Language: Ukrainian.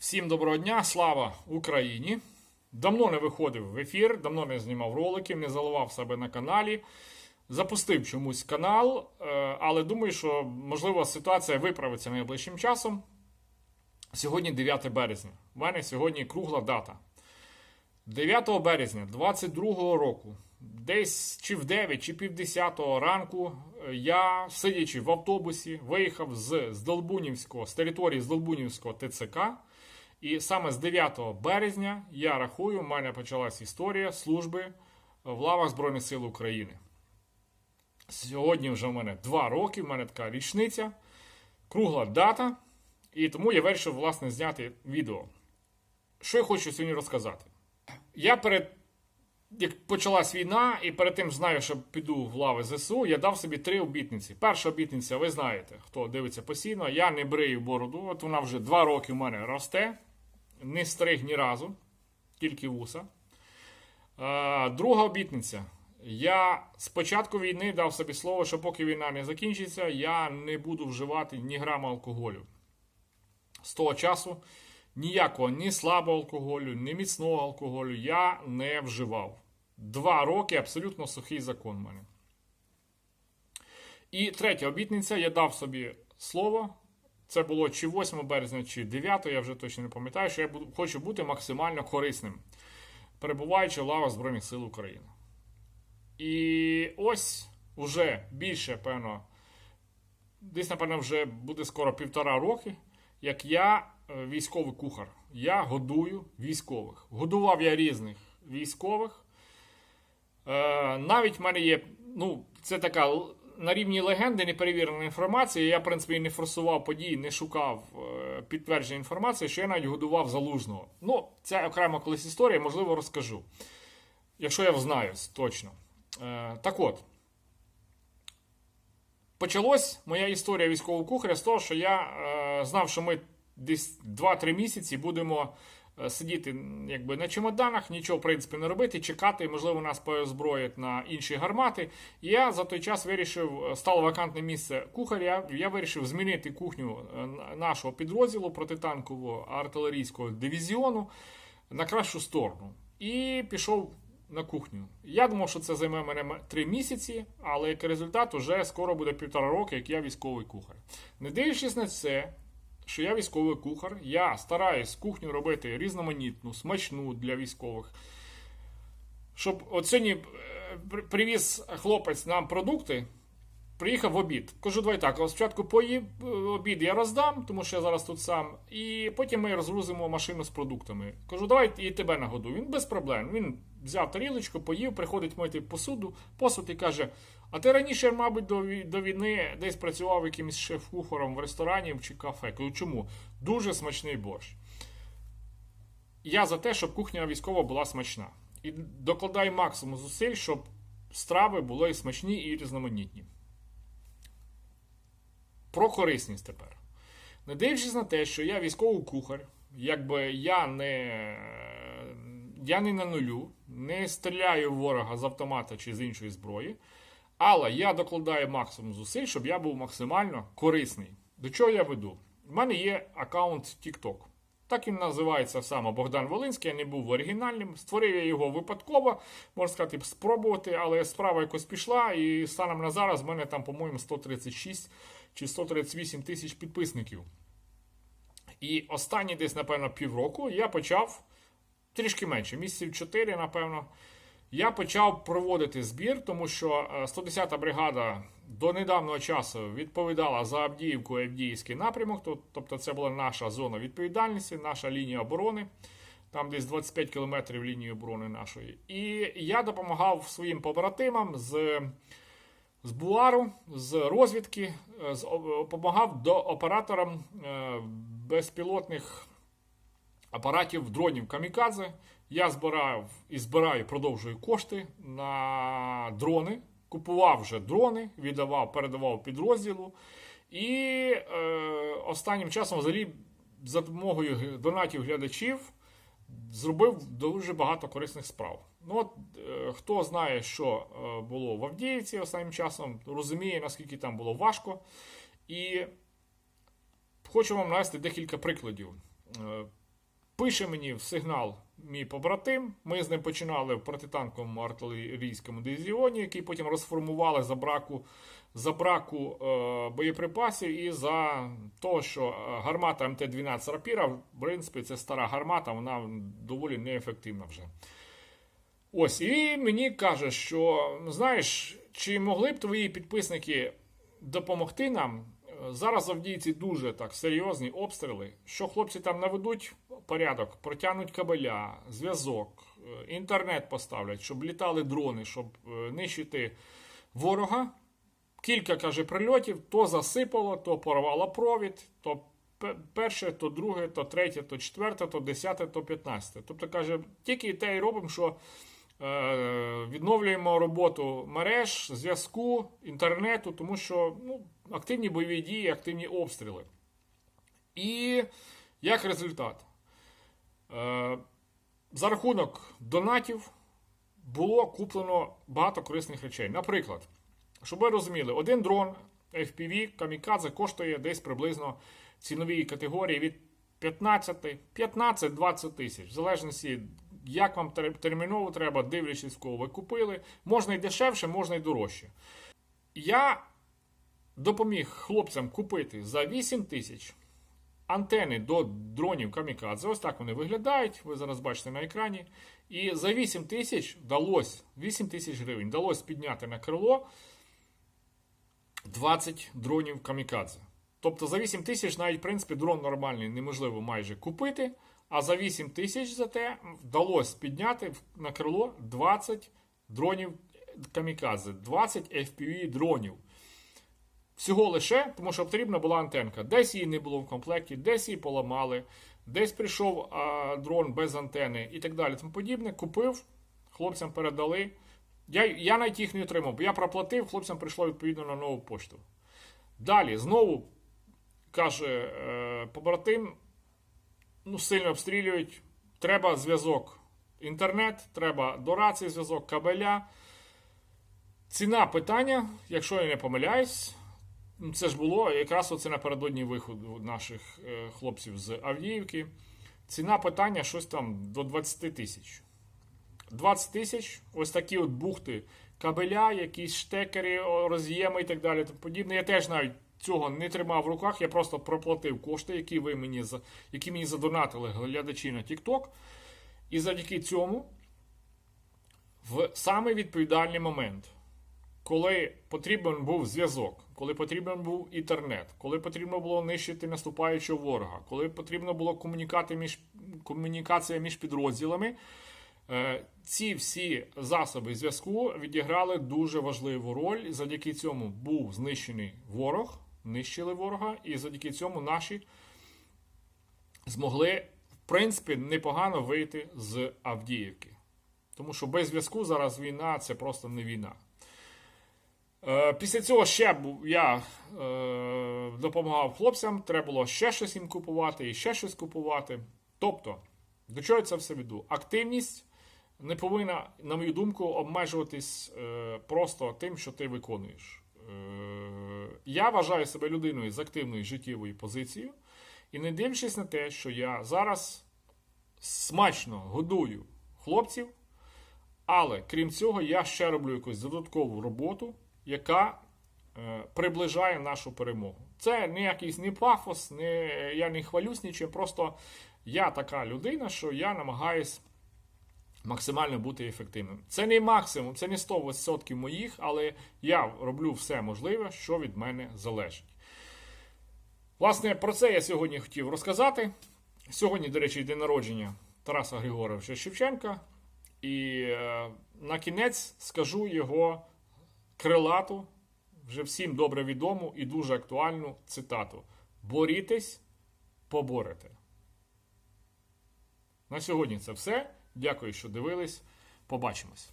Всім доброго дня, слава Україні! Давно не виходив в ефір, давно не знімав роликів, не заливав себе на каналі. Запустив чомусь канал, е, але думаю, що можливо ситуація виправиться найближчим часом. Сьогодні 9 березня. У мене сьогодні кругла дата. 9 березня 22 року, десь чи в 9, чи пів 10 ранку, е, я, сидячи в автобусі, виїхав з Здолбунівського, з території Здолбунівського ТЦК. І саме з 9 березня я рахую, в мене почалась історія служби в лавах Збройних сил України. Сьогодні вже в мене 2 роки, в мене така річниця, кругла дата. І тому я вирішив, власне, зняти відео. Що я хочу сьогодні розказати? Я перед як почалась війна, і перед тим знаю, що піду в лави ЗСУ, я дав собі три обітниці. Перша обітниця, ви знаєте, хто дивиться постійно, я не брию бороду. От вона вже два роки в мене росте, не стриг ні разу, тільки вуса. Друга обітниця. Я з початку війни дав собі слово, що поки війна не закінчиться, я не буду вживати ні грама алкоголю. З того часу ніякого ні слабого алкоголю, ні міцного алкоголю я не вживав. Два роки абсолютно сухий закон в мене. І третя обітниця, я дав собі слово. Це було чи 8 березня, чи 9, я вже точно не пам'ятаю, що я хочу бути максимально корисним, перебуваючи в лавах Збройних сил України. І ось уже більше, певно, десь, напевно, вже буде скоро півтора роки, як я е, військовий кухар. Я годую військових. Годував я різних військових. Е, навіть в мене є, ну, це така на рівні легенди неперевірена інформація. Я, в принципі, не форсував події, не шукав е, підтвердження інформації, що я навіть годував залужного. Ну, це окрема колись історія, можливо, розкажу. Якщо я знаю точно. Е, так от. Почалось моя історія військового кухаря з того, що я е, знав, що ми десь 2-3 місяці будемо сидіти якби, на чемоданах, нічого в принципі не робити, чекати, можливо, нас поозброять на інші гармати. І я за той час вирішив, е, стало вакантне місце кухаря. Я вирішив змінити кухню е, нашого підрозділу протитанкового артилерійського дивізіону на кращу сторону. І пішов на кухню. Я думав, що це займе мене три місяці, але як результат вже скоро буде півтора роки, як я військовий кухар. Не дивлячись на це, що я військовий кухар, я стараюсь кухню робити різноманітну, смачну для військових. Щоб сьогодні е, при- привіз хлопець нам продукти, приїхав в обід. Кажу, давай так, спочатку поїв е, обід я роздам, тому що я зараз тут сам, і потім ми розгрузимо машину з продуктами. Кажу, давай і тебе нагоду. Він без проблем. Він взяв тарілочку, поїв, приходить мити посуду, посуд і каже: А ти раніше, мабуть, до, війни десь працював якимось шеф-кухарем в ресторані чи кафе. Кажу, чому? Дуже смачний борщ. Я за те, щоб кухня військова була смачна. І докладаю максимум зусиль, щоб страви були смачні і різноманітні. Про корисність тепер. Не дивлячись на те, що я військовий кухар, якби я не, я не на нулю, не стріляю ворога з автомата чи з іншої зброї, але я докладаю максимум зусиль, щоб я був максимально корисний. До чого я веду? У мене є аккаунт TikTok. Так він називається саме Богдан Волинський, я не був оригінальним. Створив я його випадково, можна сказати, спробувати, але справа якось пішла, і станом на зараз в мене там, по-моєму, 136 чи 138 тисяч підписників. І останні десь, напевно, півроку я почав трішки менше, місяців 4, напевно. Я почав проводити збір, тому що е, 110-та бригада до недавнього часу відповідала за Авдіївку і Авдіївський напрямок. то- Тобто це була наша зона відповідальності, наша лінія оборони. Там десь 25 кілометрів лінії оборони нашої. І я допомагав своїм побратимам з, з Буару, з розвідки, е, з, допомагав до операторам е, безпілотних апаратів дронів Камікадзе. Я збирав і збираю, продовжую кошти на дрони. Купував вже дрони, віддавав, передавав підрозділу. І е, останнім часом, взагалі, за допомогою донатів глядачів, зробив дуже багато корисних справ. Ну, от, е, хто знає, що е, було в Авдіївці останнім часом, розуміє, наскільки там було важко. І хочу вам навести декілька прикладів. Е, Пише мені в сигнал мій побратим. Ми з ним починали в протитанковому артилерійському дивізіоні, який потім розформували за браку, за браку е, боєприпасів і за того, що е, гармата МТ-12 Рапіра, в принципі, це стара гармата, вона доволі неефективна вже. Ось, і мені каже, що знаєш, чи могли б твої підписники допомогти нам? Зараз в Авдіївці дуже так серйозні обстріли, що хлопці там наведуть? Порядок, протягнуть кабеля, зв'язок, е, інтернет поставлять, щоб літали дрони, щоб е, нищити ворога. Кілька каже прильотів, то засипало, то порвало провід, то перше, то друге, то третє, то четверте, то десяте, то п'ятнадцяте. Тобто каже, тільки те й робимо, що е, відновлюємо роботу мереж, зв'язку, інтернету, тому що ну, активні бойові дії, активні обстріли. І як результат, е, за рахунок донатів було куплено багато корисних речей. Наприклад, щоб ви розуміли, один дрон FPV Камікадзе коштує десь приблизно ціновій категорії від 15 15-20 тисяч, в залежності, як вам терміново треба, дивлячись, кого ви купили. Можна і дешевше, можна і дорожче. Я допоміг хлопцям купити за 8 тисяч антени до дронів Камікадзе. Ось так вони виглядають. Ви зараз бачите на екрані. І за 8 тисяч вдалося 8 тисяч гривень вдалося підняти на крило 20 дронів Камікадзе. Тобто за 8 тисяч навіть, в принципі, дрон нормальний неможливо майже купити. А за 8 тисяч зате вдалося підняти на крило 20 дронів Камікадзе, 20 FPV дронів. Всього лише, тому що потрібна була антенка. Десь її не було в комплекті, десь її поламали, десь прийшов а, дрон без антени і так далі. Тому подібне. Купив, хлопцям передали. Я, я навіть їх не отримав, бо я проплатив, хлопцям прийшло відповідно на нову пошту. Далі, знову каже е, побратим, ну, сильно обстрілюють. Треба зв'язок. Інтернет, треба до рації зв'язок, кабеля. Ціна питання, якщо я не помиляюсь, це ж було якраз оце напередодні виходу наших е, хлопців з Авдіївки. Ціна питання щось там до 20 тисяч. 20 тисяч, ось такі от бухти, кабеля, якісь штекери, роз'єми і так далі. Подібне. Я теж навіть цього не тримав в руках, я просто проплатив кошти, які ви мені за- які мені задонатили глядачі на TikTok. І завдяки цьому, в самий відповідальний момент, коли потрібен був зв'язок, коли потрібен був інтернет, коли потрібно було нищити наступаючого ворога, коли потрібно було між, комунікація між підрозділами, е, ці всі засоби зв'язку відіграли дуже важливу роль. Завдяки цьому був знищений ворог, нищили ворога, і завдяки цьому наші змогли, в принципі, непогано вийти з Авдіївки. Тому що без зв'язку зараз війна це просто не війна. Е, Після цього ще я е, допомагав хлопцям, треба було ще щось їм купувати і ще щось купувати. Тобто, до чого я це все веду? Активність не повинна, на мою думку, обмежуватись е, просто тим, що ти виконуєш. Я вважаю себе людиною з активною життєвою позицією, і не дивлячись на те, що я зараз смачно годую хлопців, але крім цього, я ще роблю якусь додаткову роботу, яка е, приближає нашу перемогу. Це не якийсь не пафос, не, я не хвалюсь нічим, просто я така людина, що я намагаюсь максимально бути ефективним. Це не максимум, це не 100% моїх, але я роблю все можливе, що від мене залежить. Власне, про це я сьогодні хотів розказати. Сьогодні, до речі, день народження Тараса Григоровича Шевченка. І е, на кінець скажу його крилату, вже всім добре відому і дуже актуальну цитату: Борітесь, поборете. На сьогодні це все. Дякую, що дивились. Побачимось.